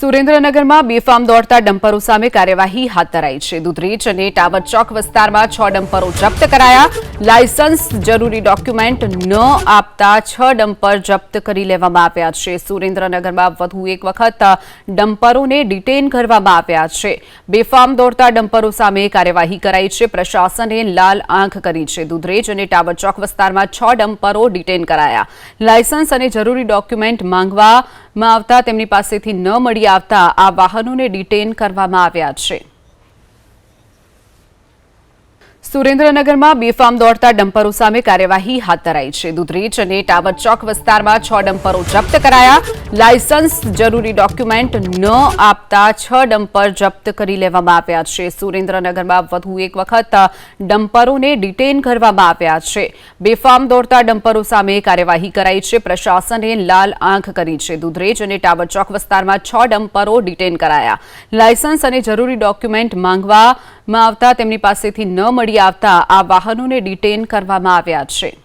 સુરેન્દ્રનગરમાં બેફામ દોડતા ડમ્પરો સામે કાર્યવાહી હાથ ધરાઈ છે. દુધરેજ અને ટાવર ચોક વિસ્તારમાં છ ડમ્પરો જપ્ત કરાયા. લાયસન્સ, જરૂરી ડોક્યુમેન્ટ ન આપતા છ ડમ્પર જપ્ત કરી લેવામાં આવ્યા છે. સુરેન્દ્રનગરમાં વધુ એક વખત ડમ્પરોને ડિટેન કરવામાં આવ્યા છે. બેફામ દોડતા ડમ્પરો સામે કાર્યવાહી કરાઈ છે. પ્રશાસને લાલ આંખ કરી છે. દુધરેજ અને ટાવર ચોક વિસ્તારમાં છ ડમ્પરો ડિટેન કરાયા. લાયસન્સ અને જરૂરી ડોક્યુમેન્ટ માંગવામાં આવતા તેમની પાસેથી ન મળી આવતા આ વાહનોને ડિટેન કરવામાં આવ્યા છે. સુરેન્દ્રનગરમાં બેફામ દોડતા ડમ્પરો સામે કાર્યવાહી હાથ ધરાઈ છે. દુધરેજ અને ટાવર ચોક વિસ્તારમાં છ ડમ્પરો જપ્ત કરાયા. લાયસન્સ જરૂરી ડોક્યુમેન્ટ ન આપતા છ ડમ્પર જપ્ત કરી લેવામાં આવ્યા છે. સુરેન્દ્રનગરમાં વધુ એક વખત ડમ્પરોને ડિટેન કરવામાં આવ્યા છે. બેફામ દોડતા ડમ્પરો સામે કાર્યવાહી કરાઈ છે. પ્રશાસને લાલ આંખ કરી છે. દુધરેજ અને ટાવર ચોક વિસ્તારમાં છ ડમ્પરો ડિટેન કરાયા. લાયસન્સ અને જરૂરી ડોક્યુમેન્ટ માંગવામાં આવતા તેમની પાસેથી ન મળી આવતા આ વાહનોને ડિટેન કરવામાં આવ્યા છે.